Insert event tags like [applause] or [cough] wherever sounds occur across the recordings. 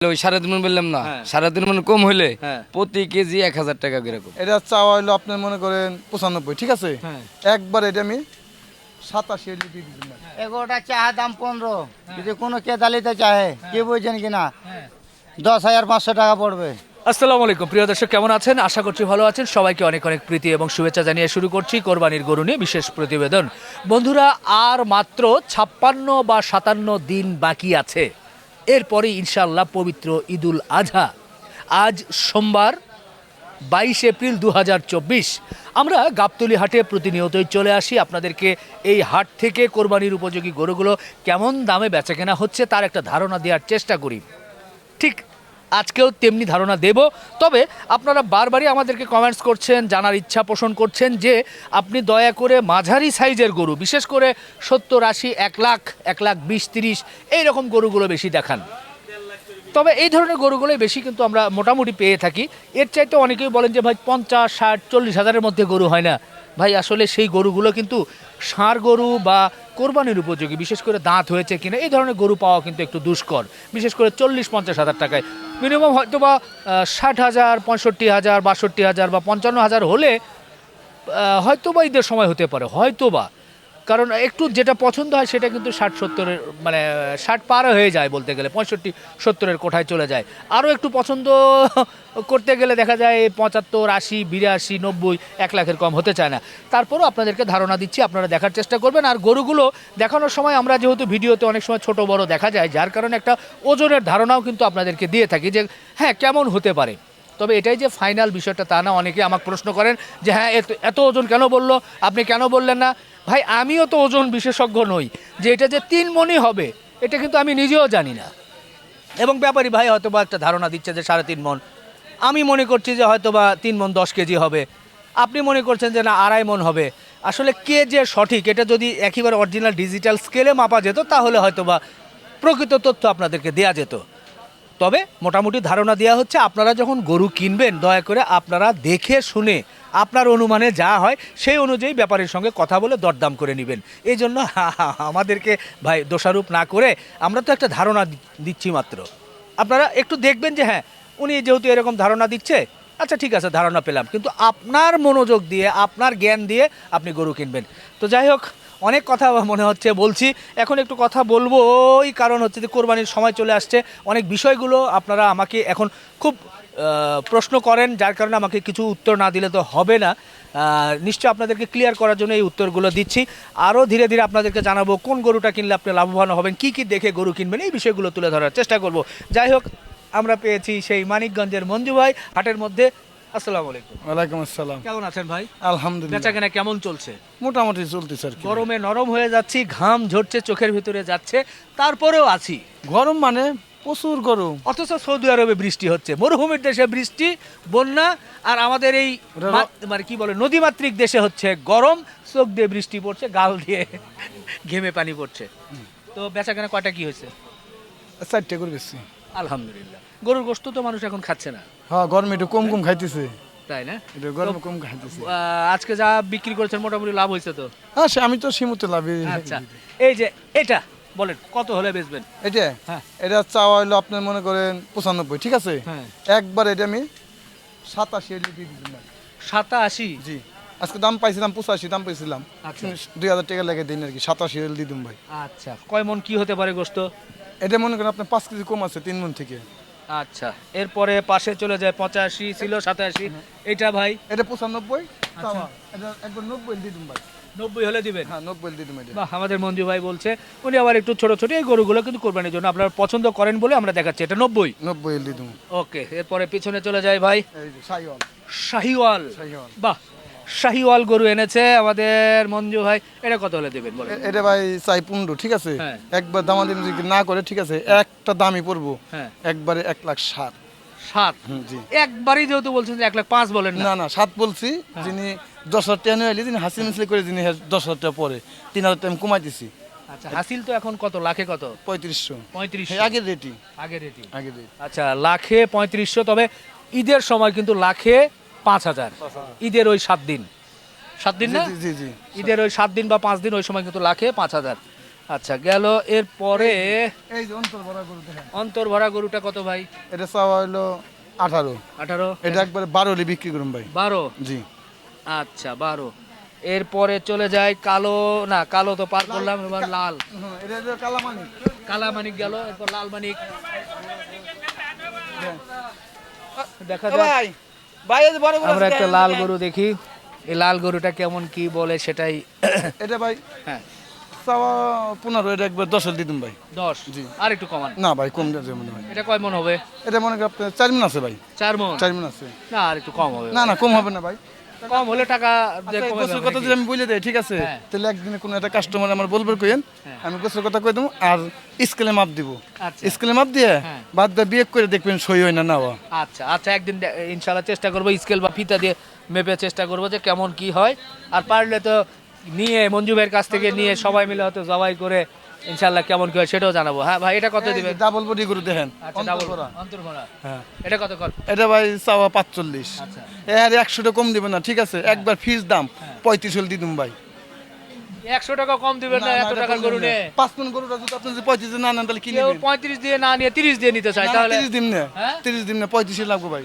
ওই সাড়ে তিন মন বললাম না হ্যাঁ। সাড়ে তিন কম হইলে হ্যাঁ। প্রতি কেজি এক হাজার টাকা করে এটা চাওয়া হলো আপনার মনে করেন পঁচানব্বই ঠিক আছে? হ্যাঁ। একবার এটা আমি সাতাশি হলে দিলাম এগোটা চাহে দাম পনেরো। যদি কোনো কেতালিতে চাহে কি বুঝছেন কিনা? দশ হাজার পাঁচশো টাকা পড়বে। আসসালামু আলাইকুম। প্রিয় দর্শক কেমন আছেন? আশা করছি ভালো আছেন। সবাইকে অনেক অনেক প্রীতি এবং শুভেচ্ছা জানিয়ে শুরু করছি কোরবানির গরু নিয়ে বিশেষ প্রতিবেদন। বন্ধুরা আর মাত্র ছাপ্পান্ন বা সাতান্ন দিন বাকি আছে। এরপরে ইনশাল্লাহ পবিত্র ঈদুল আজহা। আজ সোমবার, বাইশ এপ্রিল দু হাজার চব্বিশ। আমরা গাবতলি হাটে প্রতিনিয়তই চলে আসি। আপনাদেরকে এই হাট থেকে কোরবানির উপযোগী গরুগুলো কেমন দামে বেচা কেনা হচ্ছে তার একটা ধারণা দেওয়ার চেষ্টা করি। ঠিক আজকেও তেমনি ধারণা দেব। তবে আপনারা বারবারই আমাদেরকে কমেন্টস করছেন, জানার ইচ্ছা পোষণ করছেন যে আপনি দয়া করে মাঝারি সাইজের গরু, বিশেষ করে সত্তর, আশি, এক লাখ এক লাখ বিশ, তিরিশ, এইরকম গরুগুলো বেশি দেখান। তবে এই ধরনের গরুগুলোই বেশি কিন্তু আমরা মোটামুটি পেয়ে থাকি। এর চাইতে অনেকেই বলেন যে, ভাই, পঞ্চাশ, ষাট, চল্লিশ হাজারের মধ্যে গরু হয় না। ভাই, আসলে সেই গরুগুলো কিন্তু ষাঁড় গরু বা কোরবানির উপযোগী, বিশেষ করে দাঁত হয়েছে কিনা, এই ধরনের গরু পাওয়া কিন্তু একটু দুষ্কর। বিশেষ করে চল্লিশ পঞ্চাশ হাজার টাকায়। মিনিমাম হয়তো বা ষাট হাজার, পঁয়ষট্টি হাজার, বাষট্টি হাজার বা পঞ্চান্ন হাজার হলে হয়তোবা হয়তো বা ঈদের সময় হতে পারে হয়তো বা কারণ একটু যেটা পছন্দ হয় সেটা কিন্তু ষাট সত্তরের মানে ষাট পার হয়ে যায় বলতে গেলে, পঁয়ষট্টি সত্তরের কোঠায় চলে যায়। আরও একটু পছন্দ করতে গেলে দেখা যায় পঁচাত্তর, আশি, বিরাশি, নব্বই, এক লাখের কম হতে চায় না। তারপরও আপনাদেরকে ধারণা দিচ্ছি, আপনারা দেখার চেষ্টা করবেন। আর গরুগুলো দেখানোর সময় আমরা যেহেতু ভিডিওতে অনেক সময় ছোট বড় দেখা যায়, যার কারণে একটা ওজনের ধারণাও কিন্তু আপনাদেরকে দিয়ে থাকি যে হ্যাঁ কেমন হতে পারে। তবে এটাই যে ফাইনাল বিষয়টা, তা না, অনেকে আমাকে প্রশ্ন করেন যে হ্যাঁ এত এত ওজন কেন বলল? আপনি কেন বললেন না? ভাই, আমিও তো ওজন বিশেষজ্ঞ নই, যে এটা যে তিন মনই হবে, এটা কিন্তু আমি নিজেও জানি না। এবং ব্যাপারী ভাই হয়তো বা একটা ধারণা দিচ্ছে যে সাড়ে তিন মন আমি মনে করছি যে হয়তো বা তিন মন দশ কেজি হবে। আপনি মনে করছেন যে না, আড়াই মন হবে। আসলে কে যে সঠিক, এটা যদি একেবারে অরিজিনাল ডিজিটাল স্কেলে মাপা যেত, তাহলে হয়তো বা প্রকৃত তথ্য আপনাদেরকে দেওয়া যেত। তবে মোটামুটি ধারণা দেওয়া হচ্ছে, আপনারা যখন গরু কিনবেন, দয়া করে আপনারা দেখে শুনে আপনার অনুমানে যা হয়, সেই অনুযায়ী ব্যাপারের সঙ্গে কথা বলে দরদাম করে নেবেন। এই জন্য আমাদেরকে ভাই দোষারোপ না করে আমরা তো একটা ধারণা দিচ্ছি মাত্র। আপনারা একটু দেখবেন যে হ্যাঁ উনি যেহেতু এরকম ধারণা দিচ্ছে আচ্ছা ঠিক আছে, ধারণা পেলাম। কিন্তু আপনার মনোযোগ দিয়ে, আপনার জ্ঞান দিয়ে আপনি গরু কিনবেন। তো যাই হোক, অনেক কথা মনে হচ্ছে, বলছি। এখন একটু কথা বলব, ওই কারণ হচ্ছে যে কোরবানির সময় চলে আসছে। অনেক বিষয়গুলো আপনারা আমাকে এখন খুব প্রশ্ন করেন যার কারণে আমাকে কিছু উত্তর না দিলে তো হবে না। নিশ্চয় আপনাদেরকে ক্লিয়ার করার জন্য এই উত্তরগুলো দিচ্ছি। আরও ধীরে ধীরে আপনাদেরকে জানাব কোন গরুটা কিনলে আপনি লাভবান হবেন কি কি দেখে গরু কিনবেন এই বিষয়গুলো তুলে ধরার চেষ্টা করব। যাই হোক আমরা পেয়েছি সেই মানিকগঞ্জের মঞ্জু ভাই হাটের মধ্যে। আসসালামু আলাইকুম। ওয়ালাইকুম আসসালাম। কেমন আছেন ভাই? আলহামদুলিল্লাহ। বেচা কেনা কেমন চলছে? মোটামুটি চলতেছে আর গরমে নরম হয়ে যাচ্ছি ঘাম ঝরছে চোখের ভিতরে যাচ্ছে তারপরেও আছি। গরম মানে প্রচুর গরম। অথচ সৌদি আরবে বৃষ্টি হচ্ছে। মরুভূমির দেশে বৃষ্টি বন্যা আর আমাদের এই মানে কি বলে নদীমাতৃক দেশে হচ্ছে গরম চোখ দিয়ে বৃষ্টি পড়ছে গাল দিয়ে [laughs] ঘেমে পানি পড়ছে। তো বেচা কেনা কয়টা কি হয়েছে? চারটে করে বেশি আলহামদুলিল্লাহ। গরুর গোস্ত তো মানুষ এখন খাচ্ছে না। হ্যাঁ গরমে একটু কম কম খাইতেছে। তাই না? এটা গরমে কম খাইতেছে। আজকে যা বিক্রি করেছেন মোটামুটি লাভ হয়েছে তো? হ্যাঁ আমি তো সীমিত লাভ আচ্ছা। এই যে এটা। বলেন কত হলে বেচবেন? এটা হ্যাঁ। এটা চাওয়া হলো আপনার মনে করেন পঁচানব্বই ঠিক আছে? হ্যাঁ। একবার এটা আমি সাতাশি হলে দিয়ে দিলাম। সাতাশি? জি। আজকে দাম পাইছিলাম পঁচাশি দাম পাইছিলাম। আচ্ছা। দুই হাজার টাকা লেগে দিন আর কি সাতাশি হলে দিয়ে দিন ভাই। আচ্ছা। কয় মন কি হতে পারে গোস্ত? এটা মনে করেন আপনার পাঁচ কেজি কম আছে তিন মন থেকে। আচ্ছা। এরপরে পাশে চলে যায় পঁচাশি ছিল সাতাশি। এটা ভাই? এটা পঁচানব্বই আচ্ছা। এটা একবার নব্বই দিয়ে দিন ভাই। নব্বই হলে দিবেন। হ্যাঁ নব্বই দিয়ে দিন বাহ আমাদের মঞ্জু ভাই বলছে উনি আবার একটু ছোট ছোট এই গরুগুলো কিন্তু কোরবানির জন্য আপনারা পছন্দ করেন বলে আমরা দেখাচ্ছি এটা নব্বই? নব্বই দিয়ে দিন ওকে এরপরে পিছনে চলে যায় ভাই। শাহিওয়াল। শাহিওয়াল। বাহ শাহিওয়াল গরু এনেছে আমাদের মঞ্জু ভাই এটা কত হলে দেবেন বলেন? এটা ভাই চাই পনেরো ঠিক আছে? হ্যাঁ। একবার দামাদামি যদি না করে ঠিক আছে একটা দামই পড়ব। হ্যাঁ। একবারে এক লাখ সাত। সাত? একবারই যেহেতু বলছেন যে এক লাখ পাঁচ বলেন না। না না সাত বলছি হ্যাঁ। যিনি দশ হাজার টাকা নিয়ে এলি যিনি হাসি করে হ্যাঁ দশ হাজার টাকা পরে তিন হাজার টাকা কমাই দিছি। আচ্ছা হাসিল তো এখন কত লাখে কত? পঁয়ত্রিশশো। পঁয়ত্রিশ হ্যাঁ, আগের রেটি আগের রেটিং আগের রেট। আচ্ছা লাখে পঁয়ত্রিশশো তবে ঈদের সময় কিন্তু লাখে পাঁচ হাজার ঈদের ওই সাত দিন। সাত দিন না? জি জি ঈদের ওই সাত দিন বা পাঁচ দিন ওই সময় কিন্তু লাখে পাঁচ হাজার আচ্ছা গেল এরপরে এই যে অন্তর ভরা গরু অন্তর ভরা গরুটা কত ভাই? এটা চাওয়া হলো আঠারো। আঠারো। এটা একবারে বারো বিক্রি করুন ভাই। বারো? জি। আচ্ছা বারো। এরপরে চলে যায় কালো না কালো তো পার করলাম এবার লাল। এটা হলো কালা মানিক গেল এরপর লাল মানিক দেখা যাক। ভাই ভাই এই যে বড় গরু আমরা একটা লাল গরু দেখি। এই লাল গরুটা কেমন কি বলে সেটাই। এটা ভাই হ্যাঁ। চাওয়া পনেরো এটা একবার ভাই। দশ? জি। আর একটু কমান। না ভাই কম মনে হয় এটা কয় মন হবে? এটা মনে করেন চার মিন আছে ভাই। চার মন? চার মিন আছে। না আর একটু কম হবে না না কম হবে না ভাই। কম হলে টাকা আচ্ছা, কথা যদি আমি বলে দেই ঠিক আছে হ্যাঁ। তাহলে একদিনে কোনো একটা কাস্টমার আমার বলবে কইেন হ্যাঁ। আমি গোসের কথা কই দেবো আর স্কেলে মাপ দিব আচ্ছা স্কেলে মাপ দিয়ে হ্যাঁ। বাদ দিয়ে বিয়ে করে দেখবেন সই হয় না না আচ্ছা আচ্ছা একদিন ইনশাল্লাহ চেষ্টা করব স্কেল বা ফিতা দিয়ে মেপে চেষ্টা করব যে কেমন কি হয় আর পারলে তো নিয়ে মঞ্জু ভাইয়ের কাছ থেকে নিয়ে সবাই মিলে হয়তো জবাই করে ইনশাল্লাহ কেমন কি হয় সেটাও জানাব। হ্যাঁ ভাই এটা কত দিবেন? ডাবল বডি গরু দেখেন আচ্ছা হ্যাঁ। এটা কত কর? এটা ভাই চাওয়া পাঁচচল্লিশ। আচ্ছা। এর একশোটা কম দিবেন না ঠিক আছে? একবার ফিস দাম পঁয়ত্রিশ হলে দিতুম ভাই। একশো টাকা কম দিবেন না না, এত টাকার গরু না। পাঁচ মন গরুটা যদি আপনি যদি পঁয়ত্রিশ না নেন তাহলে কি পঁয়ত্রিশ দিয়ে না নিয়ে তিরিশ দিয়ে নিতে তাহলে। তিরিশ দিন না হ্যাঁ? তিরিশ দিন না পঁয়ত্রিশে লাগবে ভাই।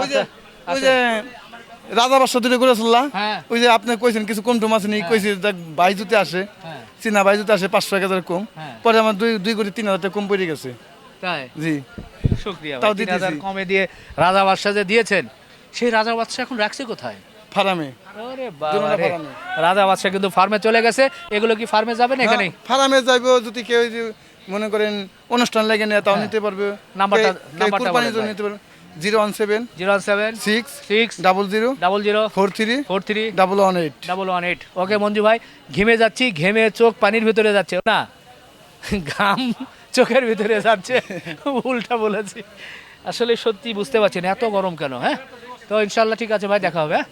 ওই যে আচ্ছা, ওই যে রাজা বাসা দূরে করেছিল হ্যাঁ। ওই যে আপনি কইছেন কিছু কম টম আছে নি কইছে ভাই জুতে আসে। হ্যাঁ চীনা ভাই আসে পাঁচশো এক হাজার কম হ্যাঁ। পরে আমার দুই দুই কোটি তিন হাজার টাকা কম পড়ে গেছে। তাই? জি। শুক্রিয়া তাও তিন হাজার কমে দিয়ে রাজা বাদশাহ যে দিয়েছেন সেই রাজা বাদশাহ এখন রাখছে কোথায়? ফার্মে। রাজা বাদশাহ কিন্তু ফার্মে চলে গেছে। এগুলো কি ফার্মে যাবে না এখানে ফার্মে যদি কেউ মনে করেন অনুষ্ঠান লাগে নেয় তাও নিতে পারবে। হ্যাঁ। নাম্বারটা- নাম্বারটা। নিতে পারবে। Zero one seven zero one seven six six double zero double zero four three four three double one eight double one eight. Okay Manju ভাই ঘেমে যাচ্ছি ঘেমে চোখ পানির ভিতরে যাচ্ছে না? ঘাম চোখের ভিতরে যাচ্ছে উল্টা বলেছি। আসলে সত্যি বুঝতে পারছি না এত গরম কেন হ্যাঁ? তো ইনশাল্লাহ ঠিক আছে ভাই দেখা হবে হ্যাঁ?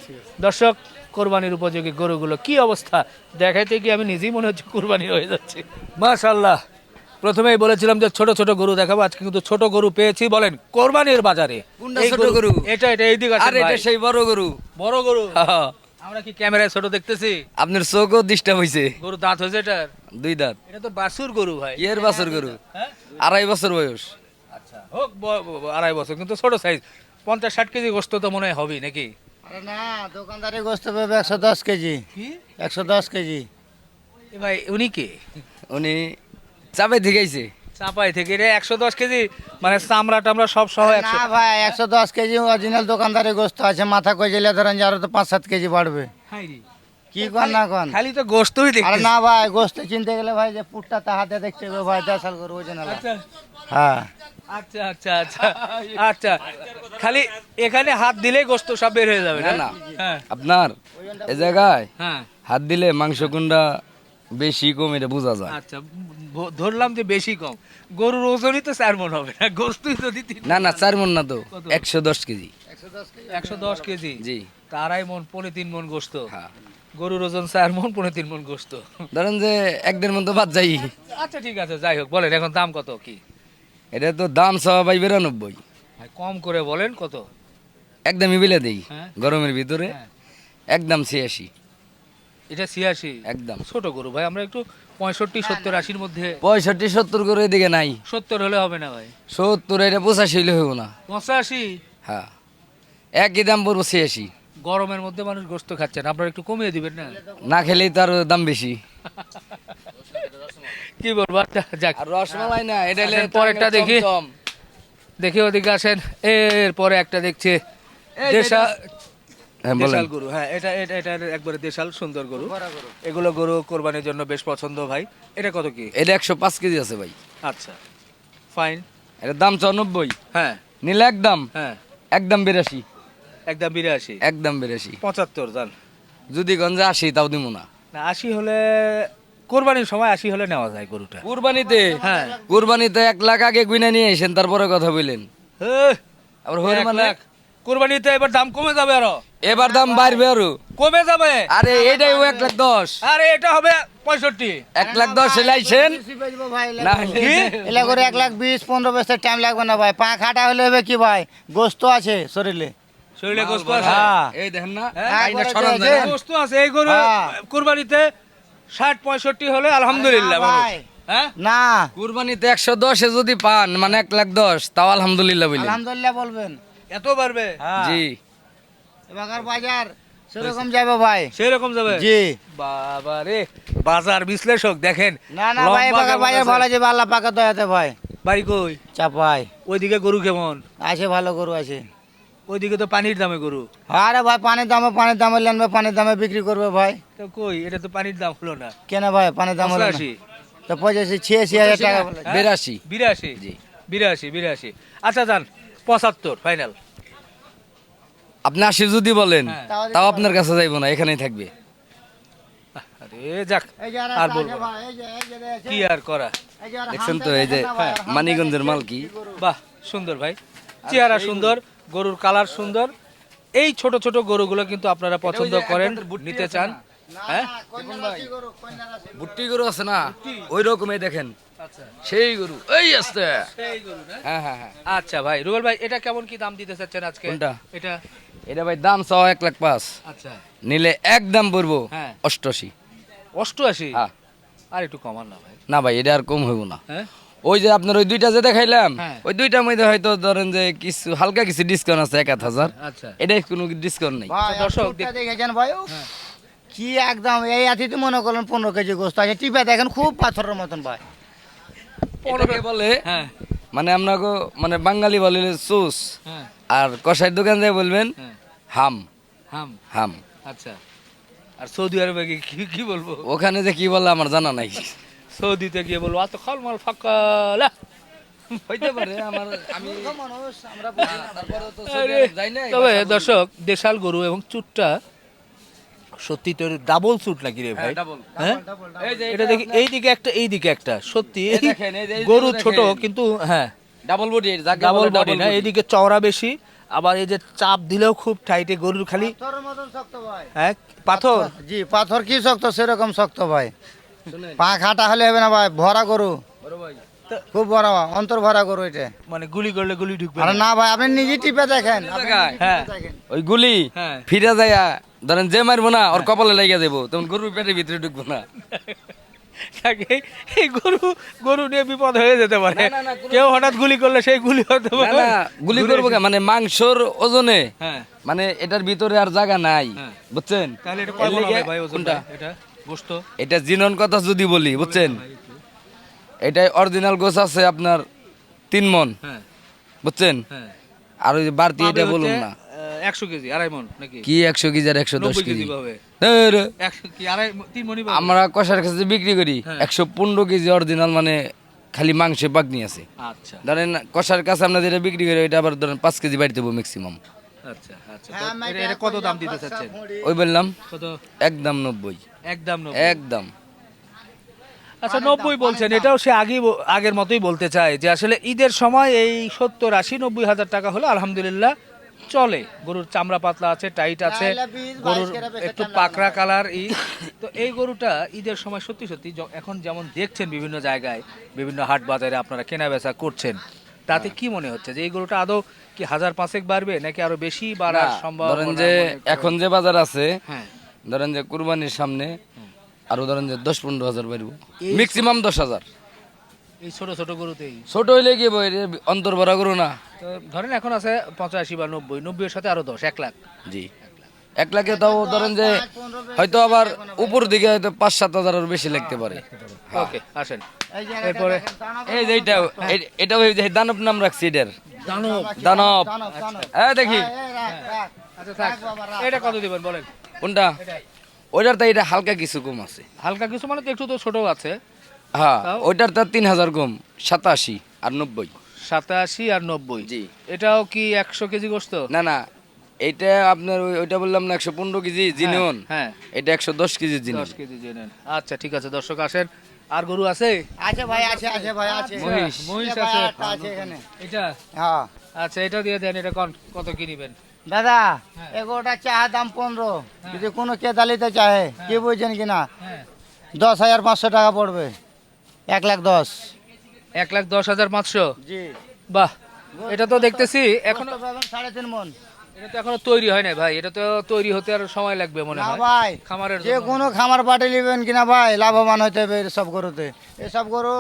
দর্শক কোরবানির উপযোগী গরুগুলো কি অবস্থা? দেখাইতে গিয়ে আমি নিজেই মনে হচ্ছে কোরবানি হয়ে যাচ্ছে। মাশাল্লাহ প্রথমেই বলেছিলাম যে ছোট ছোট গরু দেখাবো আজকে কিন্তু ছোট গরু পেয়েছি বলেন কোরবানির বাজারে। কোনটা এই ছোট গরু? এটা এটা এই দিকে আর এটা সেই বড় গরু। বড় গরু। আমরা কি ক্যামেরায় ছোট দেখতেছি? আপনার চোখও ডিস্টার্ব হয়েছে গরু দাঁত হয়েছে এটার? দুই দাঁত। এটা তো বাসুর গরু ভাই। এর বছর গরু। হ্যাঁ? আড়াই বছর বয়স। আচ্ছা হোক আড়াই বছর কিন্তু ছোট সাইজ পঞ্চাশ ষাট কেজি গোস্ত তো মনে হয় হবেই নাকি? আরে না দোকানদারি গোস্ত পাবে একশো দশ কেজি। কি? একশো দশ কেজি। এ ভাই উনি কে? উনি চাপে দিকেছে চাপাই থেকে রে একশো দশ কেজি? মানে চামড়া টামড়া সব সহ না ভাই একশো দশ কেজি অরিজিনাল দোকানদারি গোস্ত আছে মাথা কইলে ধরেন যে আরও তো পাঁচ সাত কেজি বাড়বে। হাই কি কর না কন? খালি তো গোস্তই আরে না ভাই গোস্ত চিনতে গেলে ভাই যে পুটটা তা হাতে দেখতে হবে ভাই দেশাল করে ওজন আচ্ছা। হ্যাঁ। আচ্ছা আচ্ছা আচ্ছা আচ্ছা। খালি এখানে হাত দিলেই গোস্ত সব বের হয়ে যাবে না। হ্যাঁ। আপনার এ জায়গায় হ্যাঁ। হাত দিলে মাংস কোনটা বেশি কম এটা বোঝা যায়। আচ্ছা ধরলাম যে বেশি কম। গরুর ওজনই তো চার মন হবে না গোস্তই যদি না না চার মন না তো একশো দশ কেজি। একশো দশ কেজি? জি। তারাই মন পনেরো তিন মন গোস্ত। হ্যাঁ। গরুর ওজন চার মন পনেরো তিন মন গোস্ত। ধরেন যে একদের মতো বাদ যাই আচ্ছা ঠিক আছে যাই হোক বলেন এখন দাম কত কি? এটা তো দাম সবা পাই বিরানব্বই। কম করে বলেন কত? একদমই বিলে দেই হ্যাঁ। গরমের ভিতরে হ্যাঁ। একদম ছিয়াশি। এটা ছিয়াশি। একদম। ছোট গরু ভাই আমরা একটু পঁয়ষট্টি সত্তর আশির মধ্যে পঁয়ষট্টি সত্তর করে এদিকে নাই। সত্তর হলে হবে না ভাই। সত্তর এটা পঁচাশি হইলে হইব না। পঁচাশি? হ্যাঁ। একই দাম পড়ব ছিয়াশি। গরমের মধ্যে মানুষ গোস্ত খাচ্ছেন আপনারা একটু কমিয়ে দিবেন না? না খেলেই তার দাম বেশি। [laughs] কি বলব আচ্ছা, যাক। রসমালাই না এটা পরেরটা দেখি। দেখি ওদিকে আসেন এরপরে একটা দেখছে। দেশা হ্যাঁ দেশাল গরু হ্যাঁ এটা এটা এটা একবারে দেশাল সুন্দর গরু। এগুলো গরু কোরবানির জন্য বেশ পছন্দ ভাই। এটা কত কি? এটা একশো পাঁচ কেজি আছে ভাই। আচ্ছা ফাইন এটার দাম চৌনব্বই হ্যাঁ। নিলে একদম? হ্যাঁ। একদম বিরাশি। একদম বিরাশি? একদম বিরাশি। পঁচাত্তর জান। যদি গঞ্জে আসি তাও দিব না। না আশি হলে কোরবানির সময় আশি হলে নেওয়া যায় গরুটা। কুরবানিতে? হ্যাঁ। কুরবানিতে এক লাখ আগে গুইনা নিয়ে এসেন তারপরে কথা বললেন এহ, আবার হইল এক মানে লাখ। কোরবানিতে এবার দাম কমে যাবে আরও। এবার দাম বাড়বে আরও। কমে যাবে? আরে এটাই এক লাখ দশ। আরে এটা হবে পঁয়ষট্টি। এক লাখ দশ লাইছেন? এলা করে এক লাখ বিশ পনেরো বছর টাইম লাগবে না ভাই। পা খাটা হলে হবে কি ভাই? গোস্ত আছে শরীরে। শরীরে গোস্ত আছে। হ্যাঁ। এই দেখেন না হ্যাঁ? গোস্ত আছে এই গরু হ্যাঁ। কোরবানিতে ষাট পঁয়ষট্টি হলে আলহামদুলিল্লাহ না ভাই। হ্যাঁ? না। কুরবানিতে একশো দশে যদি পান মানে এক লাখ দশ তাও আলহামদুলিল্লাহ আলহামদুলিল্লাহ বলবেন। এত পারবে জি। এবার বাজার সেরকম যাবে ভাই। সেরকম যাবে? জি। বাবা রে বাজার বিশ্লেষক দেখেন না না ভাই এবার বাজার ভালো যাবে আল্লাহ পাকা দয়াতে ভাই। বাড়ি কই? চাপাই। ওইদিকে গরু কেমন? আছে ভালো গরু আছে। ওইদিকে তো পানির দামে গরু। আরে ভাই পানির দামে পানির দামে লেনবে পানির দামে বিক্রি করবে ভাই। তো কই এটা তো পানির দাম হলো না। কেন ভাই পানির দাম হলো না? তো পঁচাশি ছিয়াশি হাজার টাকা হ্যাঁ? বিরাশি। বিরাশি? জি। বিরাশি বিরাশি। আচ্ছা যান। পঁচাত্তর ফাইনাল আপনি আশি যদি বলেন হ্যাঁ। তাও আপনার কাছে যাইবো না এখানেই থাকবে। আরে যাক আর বলব। কি আর করা? দেখছেন তো এই যে হামসা মানিগঞ্জের মাল কি? বাহ সুন্দর ভাই। চেহারা সুন্দর গরুর কালার সুন্দর। এই ছোট ছোট গরুগুলো কিন্তু আপনারা পছন্দ করেন নিতে চান। হ্যাঁ? বুট্টি গরু আছে না? ওই রকমই দেখেন। সেই গরু। এই আসতে। সেই গরু না? হ্যাঁ হ্যাঁ হ্যাঁ। আচ্ছা ভাই রুবেল ভাই এটা কেমন কি দাম দিতে চাচ্ছেন আজকে? কোনটা? এটা? এটা ভাই দাম চাও এক লাখ পাঁচ। আচ্ছা। নিলে একদম পড়ব হ্যাঁ। অষ্টআশি। অষ্টআশি? হ্যাঁ। আর একটু কমান না ভাই। না ভাই এটা আর কম হইব না। হ্যাঁ? ওই যে আপনার ওই দুইটা যে দেখাইলাম। ওই দুইটার মধ্যে হয়তো ধরেন যে কিছু হালকা কিছু ডিসকাউন্ট আছে এক আধ হাজার। আচ্ছা। এটাই কোনো ডিসকাউন্ট নেই। ভাই, আচ্ছা, দর্শক দেখেছেন ভাই। কি একদম এই আতিতে মনে করলেন পনেরো কেজি গোস্ত আছে। টিপে দেখেন খুব পাথরের মতন ভাই। এটাকে বলে হ্যাঁ। মানে আপনাকে মানে বাঙালি বলে সুস। হ্যাঁ। আর কষাইয়ের দোকান যায় বলবেন হ্যাঁ। হাম। হাম। হাম। আচ্ছা। আর সৌদি আরবে কি কি বলব? ওখানে যে কি বলে আমার জানা নাই। সৌদিতে গিয়ে বলব আত খালমাল ফাঁকালা। হইতে পারে আমার আমি মানুষ তবে দর্শক দেশাল গরু এবং চুটটা সত্যি তোর ডাবল স্যুট নাকি রে ভাই? হ্যাঁ? এটা দেখি এই দিকে একটা এই দিকে একটা সত্যি গরু ছোট কিন্তু হ্যাঁ। ডাবল বডি ডাবল বডি না এইদিকে চওড়া বেশি আবার এই যে চাপ দিলেও খুব টাইটে গরুর খালি। পাথরের মতন শক্ত ভাই। হ্যাঁ পাথর? জি পাথর কি শক্ত? সেরকম শক্ত ভাই। পা খাটা হলে হবে না ভাই ভরা গরু। খুব ভরা অন্তর ভরা গরু এটা। মানে গুলি করলে গুলি ঢুকবে আরে না। ভাই আপনি নিজে টিপে দেখেন। হ্যাঁ। ওই গুলি হ্যাঁ। ফিরে যায় ধরেন যে মারবো না ওর কপালে লেগে যাব তখন গরুর পেটের ভিতরে ঢুকবো না। তাকে এই গরু গরু নিয়ে বিপদ হয়ে যেতে পারে। কেউ হঠাৎ গুলি করলে সেই গুলি হতে না, পারে। গুলি করব মানে মাংসর ওজনে। হ্যাঁ। মানে এটার ভিতরে আর জায়গা নাই হ্যাঁ। বুঝছেন? এটা জিনন কথা যদি বলি বুঝছেন? এটাই অরিজিনাল গোছ আছে আপনার তিন মন। হ্যাঁ। বুঝছেন? হ্যাঁ। আর ওই বাড়তি এটা বলুন না। একশো কেজি আড়াই মন নাকি? কি একশো কেজি আর একশো দশ কেজি? আমরা কষার কাছে বিক্রি করি হ্যাঁ। একশো পনেরো কেজি অরিজিনাল মানে খালি মাংসে বাগনি আছে। আচ্ছা। ধরেন কষার কাছে আমরা যেটা বিক্রি করি ওইটা আবার ধরেন পাঁচ কেজি বাড়িতে ম্যাক্সিমাম আচ্ছা আচ্ছা। তো আমি এটা- এটা এটা কত দাম দিতে চাচ্ছেন? ওই বললাম একদম নব্বই। একদম একদম। আচ্ছা নব্বই বলছেন এটাও সে আগেই ব- আগের মতোই বলতে চায় যে আসলে ঈদের সময় এই সত্তর আশি নব্বই হাজার টাকা হলে আলহামদুলিল্লাহ চলে। গরুর চামড়া পাতলা আছে টাইট আছে গরুর একটু পাকড়া কালার ই। তো এই গরুটা ঈদের সময় সত্যি সত্যি এখন যেমন দেখছেন বিভিন্ন জায়গায় বিভিন্ন হাট বাজারে আপনারা কেনা বেচা করছেন তাতে কি মনে হচ্ছে যে এই গরুটা আদৌ কি হাজার পাঁচেক বাড়বে নাকি আরও বেশি বাড়ার সম্ভব ধরেন যে এখন যে বাজার আছে হ্যাঁ। ধরেন যে কুরবানির সামনে আরও ধরেন যে দশ পনেরো হাজার বাড়বো ম্যাক্সিমাম দশ হাজার। এই ছোট ছোট গরুতেই? ছোট হইলে কি বই অন্তর ভরা করো না। ধরেন এখন আছে পঁচাশি বা নব্বই নব্বই সাথে আরও দশ এক লাখ। জি। এক লাখে তাও ধরেন যে হয়তো আবার উপর দিকে হয়তো পাঁচ সাত হাজারের বেশি লাগতে পারে। ওকে আসেন। এরপরে এই যে এইটা এই- এটাও এই যে দানব নাম রাখছি এটার। দানব। দানব। হ্যাঁ দেখি। রাখ। আচ্ছা থাক। এটা কত দিবেন বলেন। কোনটা? ওইটার তো এটা হালকা কিছু কম আছে। হালকা কিছু মানে তো একটু তো ছোট আছে। হ্যাঁ ওইটার তার তিন হাজার কম সাতাশি আর নব্বই। সাতাশি আর নব্বই? জি। এটাও কি একশো কেজি গোস্ত? না না এটা আপনার ওইটা বললাম না একশো পনেরো কেজি জিনিয়ন। হ্যাঁ। এটা একশো দশ কেজি জিনিয়ন। দশ কেজি জেনেন আচ্ছা ঠিক আছে দর্শক আসেন। আর গরু আছে? আছে ভাই আছে আছে ভাই আছে। মহিষ, মহিষ আছে। আছে এখানে। এটা? হ্যাঁ। আচ্ছা এটা দিয়ে দেন এটা কত কি নিবেন? দাদা হ্যাঁ। এগোটা চাহা দাম পনেরো। যদি কোনো কেতালিতে চাহে কি বুঝছেন কিনা? হ্যাঁ। দশ হাজার পাঁচশো টাকা পড়বে। এক লাখ দশ। এক লাখ দশ হাজার পাঁচশো? জি। বাহ এটা তো দেখতেছি এখন সাড়ে তিন মন। এটা তো এখনও তৈরি হয় না ভাই এটা তো তৈরি হতে আর সময় লাগবে মনে হয়। ভাই খামারের যে কোনো খামার পাটি নেবেন কিনা ভাই লাভবান হতে হবে এসব গরুতে। এসব গরু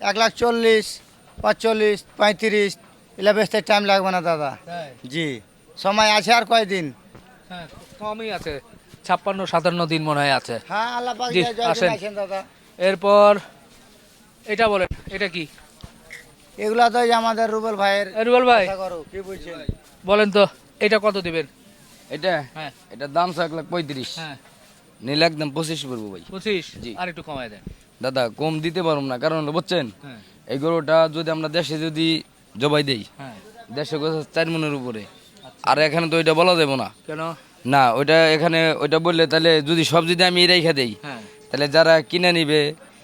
এক লাখ চল্লিশ পাঁচচল্লিশ পঁয়ত্রিশ এগুলো বেচতে টাইম লাগবে না দাদা। জি। সময় আছে আর কয়দিন? হ্যাঁ কমই আছে। ছাপ্পান্ন সাতান্ন দিন মনে হয় আছে। হ্যাঁ আল্লাহ পাক জি, জয় জয় আসেন। আছেন দাদা। এরপর এটা বলেন এটা কি? এগুলা তো এই আমাদের রুবেল ভাইয়ের এ, রুবেল ভাই। করো কি বুঝছেন? বলেন তো এটা কত দিবেন? এটা? হ্যাঁ। এটার দাম তো এক লাখ পঁয়ত্রিশ। হ্যাঁ। নিলে একদম পঁচিশ পড়ব ভাই। পঁচিশ? জি। আর একটু কমায় দেন। দাদা কম দিতে পারব না কারণ হলো বুঝছেন হ্যাঁ। এই গরুটা যদি আমরা দেশে যদি জবাই দেই হ্যাঁ। দেশে গোছা চার মনের উপরে। আর এখানে তো ওইটা বলা যাব না। কেন? না ওইটা এখানে ওইটা বললে তাহলে যদি সব যদি আমি রেখে দেই হ্যাঁ। তাহলে যারা কিনে নিবে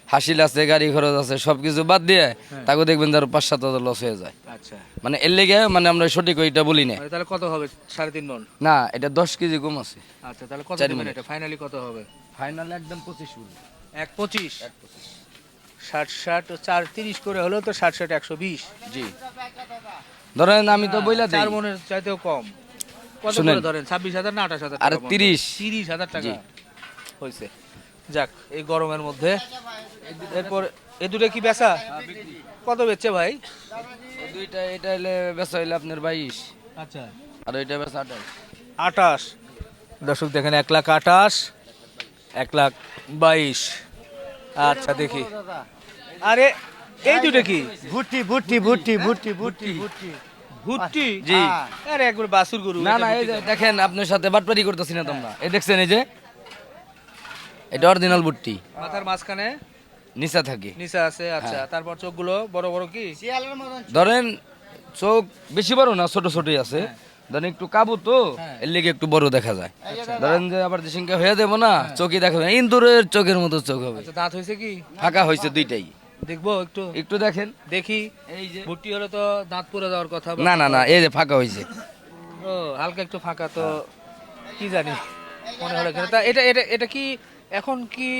হাসিল আছে গাড়ি খরচ আছে সব কিছু বাদ দিয়ে তাকে দেখবেন যার পাঁচ সাত হাজার লস হয়ে যায়। আচ্ছা। মানে এর লেগে মানে আমরা সঠিক ওইটা বলি না তাহলে কত হবে? সাড়ে তিন মন? না এটা দশ কেজি কম আছে। আচ্ছা তাহলে কত দেবেন এটা? ফাইনালি কত হবে? ফাইনাল একদম পঁচিশ? এক পঁচিশ। ষাট ষাট চার তিরিশ করে হলেও তো ষাট ষাট একশো বিশ। জি। ধরেন আমি তো বইলা চার মনের চাইতেও কম। কত। করে ধরেন? ছাব্বিশ হাজার না আঠাশ হাজার আরে 30 তিরিশ। হাজার টাকা। হয়েছে যাক এই গরমের মধ্যে। এরপর এ দুটো কি বেচা? কত বেচছে ভাই? দুইটা এটা হলে বেচা হইলে আপনার বাইশ। আচ্ছা। আর এটা বেচা আঠাশ। আটাশ দর্শক দেখেন এক লাখ আটাশ এক লাখ বাইশ। আচ্ছা দেখি। আরে এই দুটো কি? ভুট্টি ভুট্টি ভুট্টি ভুট্টি ভুট্টি ভুট্টি। ভুট্টি। জি। হ্যাঁ। আরে একবার বাসুর গরু না না এই দেখেন আপনার সাথে বাটপারি করতেছি না তোমরা। এই দেখছেন এই যে? এটা অরিজিনাল বুট্টি মাথার মাঝখানে? নিচা থাকে। নিচে আছে আচ্ছা। হ্যাঁ। তারপর চোখগুলো বড় বড় কি? ধরেন চোখ বেশি বড় না ছোট ছোটই আছে। ধরেন একটু কাবু তো হ্যাঁ। এর লেগে একটু বড় দেখা যায়। ধরেন যে আবার হয়ে দেবো না চোখই দেখা যায় ইন্দুরের চোখের মতো চোখ হবে। আচ্ছা দাঁত হয়েছে কি? ফাঁকা হয়েছে দুইটাই। দেখব একটু একটু দেখেন। দেখি। এই যে। ভুট্টি হলে তো দাঁত পড়ে যাওয়ার কথা না না না এই যে ফাঁকা হয়েছে। ও হালকা একটু ফাঁকা তো কি জানি মনে হলো তা এটা এটা এটা কি এখন কি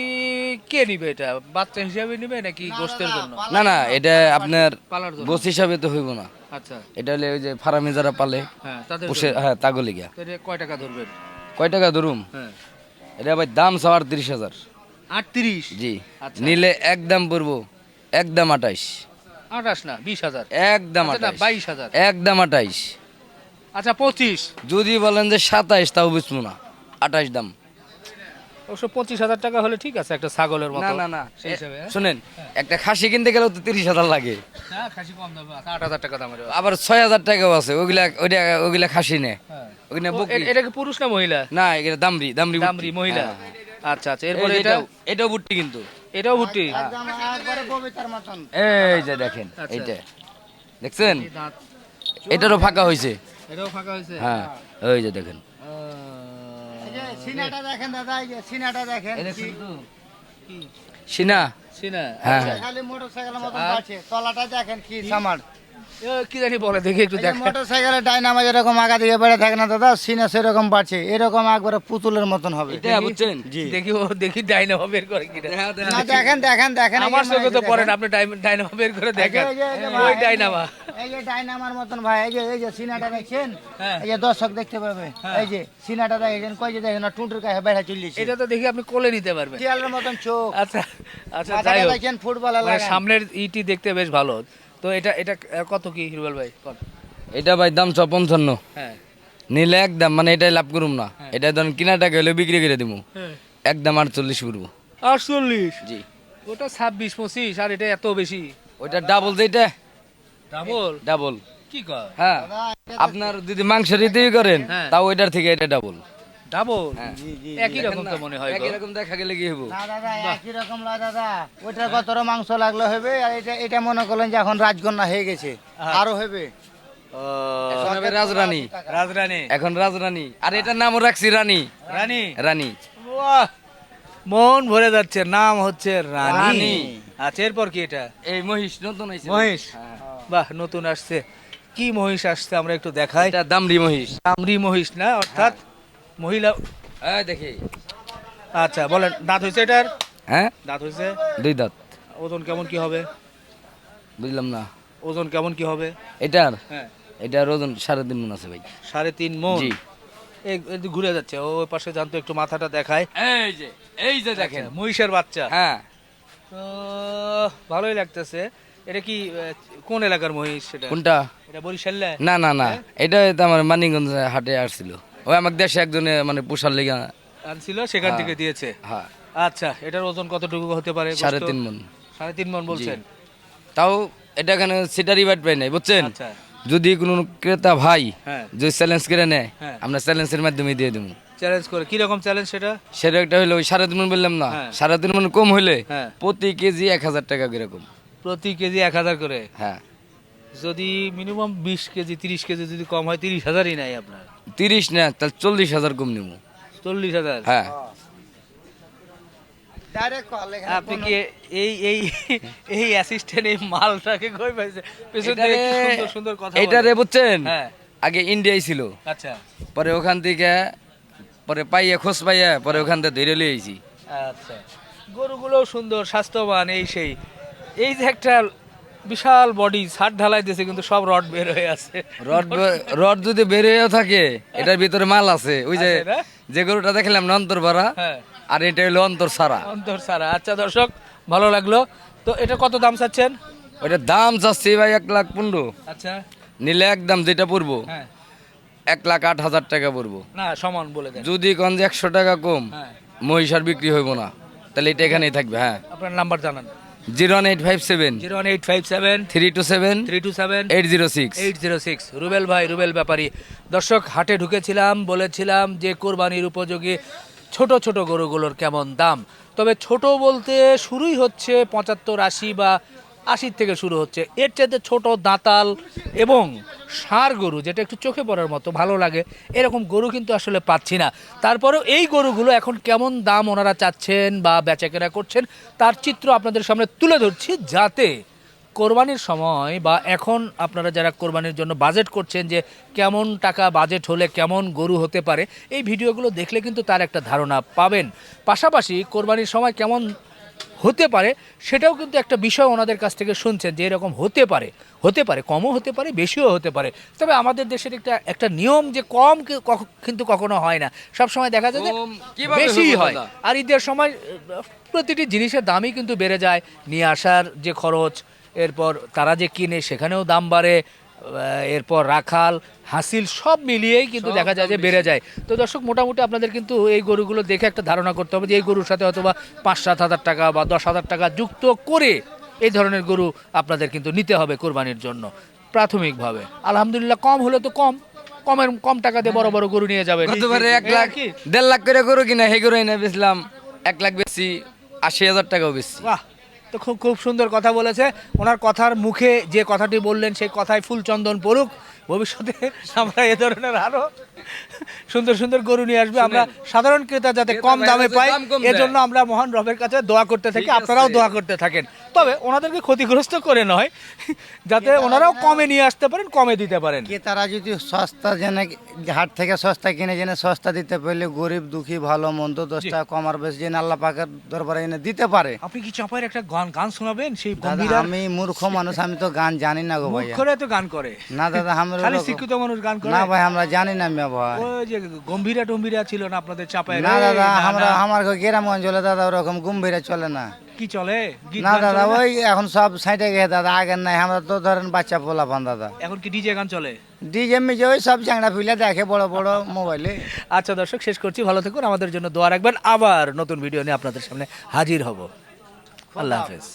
কে নিবে এটা? বাচ্চা হিসাবে নিবে নাকি গোস্তের জন্য? না না এটা আপনার পালার জন্য। হিসাবে তো হইব না। আচ্ছা। এটা হলে ওই যে ফার্মে যারা পালে হ্যাঁ তাদের পুষে হ্যাঁ তাগলি গিয়া এটা কয় টাকা ধরবেন? কয় টাকা ধরুম? হ্যাঁ। এটা ভাই দাম সব আটত্রিশ হাজার। আটত্রিশ? জি। আচ্ছা। নিলে একদম পড়ব। একদম আঠাইশ। আঠাশ না বিশ হাজার। একদম আচ্ছা, বাইশ হাজার। একদম আঠাইশ। আচ্ছা পঁচিশ। যদি বলেন যে সাতাইশ তাও বুঝব না। আঠাইশ দাম। অবশ্য পঁচিশ হাজার টাকা হলে ঠিক আছে একটা ছাগলের মতো। না না হ্যাঁ? শুনেন একটা খাসি কিনতে গেলেও তো তিরিশ হাজার লাগে। হ্যাঁ খাসি কম দামে আট হাজার টাকা দামের। আবার ছয় হাজার টাকাও আছে ওগুলা ওইটা ওগুলা খাসি নে। হ্যাঁ। ওগুলা এটা কি পুরুষ না মহিলা? না এটা দামরি দামরি দামরি মহিলা। আচ্ছা আচ্ছা এরপরে এটা? এটাও এটাও বুট্টি কিন্তু। এটাও ভুট্টি ববিতার মতন। এই যে দেখেন আচ্ছা। এইটা দেখছেন? এটারও ফাঁকা হয়েছে। এটাও ফাঁকা হয়েছে? হ্যাঁ ওই যে দেখেন। সিনাটা দেখেন দাদা এই যে সিনাটা দেখেন। সিনা? সিনা। হ্যাঁ। খালি মোটরসাইকেলের মতো আছে তলাটা দেখেন কি সামার। কি জানি বলে দেখি একটু দেখ। মোটরসাইকেলের ডাইনামা যেরকম আগা দিকে বেড়ে থাকে না দাদা সিনা সেরকম বাড়ছে এরকম একবারে পুতুলের মতন হবে। বুঝছেন? দেখি ও দেখি ডাইনামা বের করে কিনা। না দেখেন দেখেন দেখেন আমার চোখে তো পড়েন আপনি ডাইনামা বের করে দেখেন। এই যে, এই যে ওই ডাইনামা। এই যে ডাইনামার মতন ভাই এই যে এই যে সিনাটা দেখছেন? হ্যাঁ। এই যে দর্শক দেখতে পাবে। এই যে সিনাটা দেখেন কই যে দেখেন না টুনটুর কাছে বেড়া চলছে এটা তো দেখি আপনি কোলে নিতে পারবেন। মতন চোখ। আচ্ছা আচ্ছা দেখেন ফুটবল মানে সামনের ইটি দেখতে বেশ ভালো। তো এটা এটা কত কি হিরুয়াল ভাই? কত? এটা ভাই দাম ছ পঞ্চান্ন হ্যাঁ। নিলে একদম মানে এটাই লাভ করুম না। এটা ধরেন কিনা টাকা হলে বিক্রি করে দিব হ্যাঁ। একদম আটচল্লিশ করব। আটচল্লিশ? জি। ওটা ছাব্বিশ পঁচিশ আর এটা এত বেশি? ওইটা ডাবল যেটা ডাবল ডাবল কি কয়? হ্যাঁ। আপনার যদি মাংস দিতেই করেন হ্যাঁ। তাও ওইটার থেকে এটা ডাবল ডাবল হ্যাঁ। একই রকম তো মনে হয় একই রকম দেখা গেলে কি হব না দাদা একই রকম লয় দাদা ওইটার কত মাংস লাগল হবে আর এটা এটা মনে করলেন যে এখন রাজকন্যা হয়ে গেছে। আরও হবে। ও, এখন হবে রাজরানী। রাজরানী। এখন রাজরানী। আর এটার নামও রাখছি রানী। রানী? রানী। মন ভরে যাচ্ছে নাম হচ্ছে রানী। আচ্ছা এরপর কি এটা? এই মহিষ নতুন মহিষ? হ্যাঁ। বাহ নতুন আসছে। কি মহিষ আসছে আমরা একটু দেখাই। এটা দামরি মহিষ। আমরি মহিষ না অর্থাৎ মহিলা এই দেখি। আচ্ছা বলেন দাঁত হয়েছে এটার? হ্যাঁ? দাঁত হয়েছে? দুই দাঁত। ওজন কেমন কি হবে? বুঝলাম না। ওজন কেমন কি হবে? এটার? হ্যাঁ। এটার ওজন সাড়ে তিন মন আছে ভাই। সাড়ে তিন মন? জি। ঘুরে যাচ্ছে ও ওই পাশে জানতো একটু মাথাটা দেখায়। এই যে এই যে দেখেন। আচ্ছা, মহিষের বাচ্চা। হ্যাঁ। তো ভালোই লাগতেছে। এটা কি কোন এলাকার মহিষ সেটা? কোনটা? এটা বরিশালে না? না না এটা তো আমার মানিকগঞ্জ হাটে আসছিল। ওই আমার দেশে একজনে মানে পোষার লেগে আনছিল সেখান থেকে দিয়েছে? হ্যাঁ। আচ্ছা এটার ওজন কতটুকু হতে পারে সাড়ে তিন মন। সাড়ে তিন মন বলছেন? তাও এটা এখানে সিটারি বাট পাই নাই বুঝছেন? আচ্ছা। যদি কোনো ক্রেতা ভাই হ্যাঁ। যদি চ্যালেঞ্জ করে নেয় হ্যাঁ। আমরা চ্যালেঞ্জের মাধ্যমে দিয়ে দেবো। চ্যালেঞ্জ করে কি রকম চ্যালেঞ্জ সেটা? সেটা একটা হইল ওই সাড়ে তিন মন বললাম না হ্যাঁ। সাড়ে তিন মন কম হইলে হ্যাঁ। প্রতি কেজি এক হাজার টাকা কীরকম প্রতি কেজি এক হাজার করে? হ্যাঁ। যদি মিনিমাম বিশ কেজি তিরিশ কেজি যদি কম হয় তিরিশ হাজারই নাই আপনার। তিরিশ না তাহলে চল্লিশ হাজার কম নেব। চল্লিশ হাজার? হ্যাঁ। আপনি কি এই এই এই অ্যাসিস্ট্যান্ট এই মালটাকে কই পাইছে? পেছন থেকে সুন্দর সুন্দর কথা এইটারে বলে। বুঝছেন? হ্যাঁ। আগে ইন্ডিয়ায় ছিল। আচ্ছা। পরে ওখান থেকে পরে পাইয়া খোঁজ পাইয়া পরে ওখান থেকে ধরে লিয়ে আইছি। আচ্ছা। গরুগুলো সুন্দর স্বাস্থ্যবান এই সেই। এই যে একটা বিশাল বডি ছাদ ঢালাই দিয়েছে কিন্তু সব রড বের হয়ে আছে। রড রড যদি বের হয়েও থাকে এটার ভিতরে মাল আছে। ওই যে যে গরুটা দেখলাম না অন্তর ভরা হ্যাঁ। আর এটা হলো অন্তর সারা অন্তর সারা আচ্ছা দর্শক ভালো লাগল। তো এটা কত দাম চাচ্ছেন? ওইটার দাম চাচ্ছি ভাই এক লাখ পনেরো। আচ্ছা। নিলে একদম যেটা পড়ব হ্যাঁ। এক লাখ আট হাজার টাকা পড়ব না সমান বলে দেন। যদি কোন যে একশো টাকা কম হ্যাঁ। মহিষার বিক্রি হইব না। তাহলে এটা এখানেই থাকবে হ্যাঁ। আপনার নাম্বার জানান। Zero eight five seven. Zero eight five seven. Three two seven. Three two seven. Eight zero six. Eight zero six. Rubel ভাই রুবেল ব্যাপারী। দর্শক হাটে ঢুকেছিলাম বলেছিলাম যে কোরবানির উপযোগী ছোট ছোট গরুগুলোর কেমন দাম। তবে ছোট বলতে শুরুই হচ্ছে পঁচাত্তর আশি বা আশির থেকে শুরু হচ্ছে। এর চাইতে ছোট দাঁতাল এবং ষাঁড় গরু, যেটা একটু চোখে পড়ার মতো, ভালো লাগে, এরকম গরু কিন্তু আসলে পাচ্ছি না। তারপরেও এই গরুগুলো এখন কেমন দাম ওনারা চাচ্ছেন বা বেচাকেনা করছেন, তার চিত্র আপনাদের সামনে তুলে ধরছি, যাতে কোরবানির সময় বা এখন আপনারা যারা কোরবানির জন্য বাজেট করছেন যে কেমন টাকা বাজেট হলে কেমন গরু হতে পারে, এই ভিডিওগুলো দেখলে কিন্তু তার একটা ধারণা পাবেন। পাশাপাশি কোরবানির সময় কেমন হতে পারে সেটাও কিন্তু একটা বিষয় ওনাদের কাছ থেকে শুনছেন যে এরকম হতে পারে হতে পারে কমও হতে পারে বেশিও হতে পারে। তবে আমাদের দেশের একটা একটা নিয়ম যে কম কিন্তু কখনো হয় না। সব সময় দেখা যায় যে বেশি হয়। আর ঈদের সময় প্রতিটি জিনিসের দামই কিন্তু বেড়ে যায়। নিয়ে আসার যে খরচ এরপর তারা যে কিনে সেখানেও দাম বাড়ে। এরপর রাখাল হাসিল সব মিলিয়েই কিন্তু দেখা যায় যে বেড়ে যায়। তো দর্শক মোটামুটি আপনাদের কিন্তু এই গরুগুলো দেখে একটা ধারণা করতে হবে যে এই গরুর সাথে হয়তো বা পাঁচ সাত হাজার টাকা বা দশ হাজার টাকা যুক্ত করে এই ধরনের গরু আপনাদের কিন্তু নিতে হবে কোরবানির জন্য প্রাথমিকভাবে। আলহামদুলিল্লাহ কম হলে তো কম। কমের কম টাকা দিয়ে বড় বড় গরু নিয়ে যাবে গতবারে এক লাখ দেড় লাখ করে গরু কিনা হে গরু এনে বেচলাম এক লাখ বেশি আশি হাজার টাকাও বেশি। বাহ! তো খুব খুব সুন্দর কথা বলেছে। ওনার কথার মুখে যে কথাটি বললেন সেই কথায় ফুল চন্দন পড়ুক। ভবিষ্যতে আমরা এ ধরনের আরও সুন্দর সুন্দর গরু নিয়ে আসবে। আমরা সাধারণ ক্রেতা যাতে কম দামে পাই এজন্য আমরা মহান রবের কাছে দোয়া করতে থাকি। আপনারাও দোয়া করতে থাকেন। তবে ওনাদেরকে ক্ষতিগ্রস্ত করে নয় যাতে ওনারাও কমে নিয়ে আসতে পারেন কমে দিতে পারেন। কি তারা যদি সস্তা জেনে হাট থেকে সস্তা কিনে জেনে সস্তা দিতে পারলে গরিব দুঃখী ভালো মন্দ দশ টাকা কমার বেশ জেনে আল্লাহ পাকের দরবারে এনে দিতে পারে। আপনি কি চাপায়ের একটা গান গান শোনাবেন? সেই আমি মূর্খ মানুষ আমি তো গান জানি না গো ভাইয়া। মূর্খরা তো গান করে। না দাদা আমরা খালি শিক্ষিত মানুষ গান করে? না ভাই আমরা জানি না মিয়া ভাই। ওই যে গম্ভীরা টম্ভীরা ছিল না আপনাদের চাপায় না দাদা আমরা আমার গ্রাম অঞ্চলে দাদা ওরকম গম্ভীরা চলে না। কি চলে? না দাদা ওই এখন সব সাইটে গেছে দাদা আগের নাই আমরা তো ধরেন বাচ্চা পোলা পান দাদা। এখন কি ডিজে গান চলে? ডিজে মিজে ওই সব চ্যাংড়া ফিলে দেখে বড় বড় মোবাইলে। আচ্ছা দর্শক শেষ করছি ভালো থাকুন আমাদের জন্য দোয়া রাখবেন। আবার নতুন ভিডিও নিয়ে আপনাদের সামনে হাজির হব। আল্লাহ হাফেজ।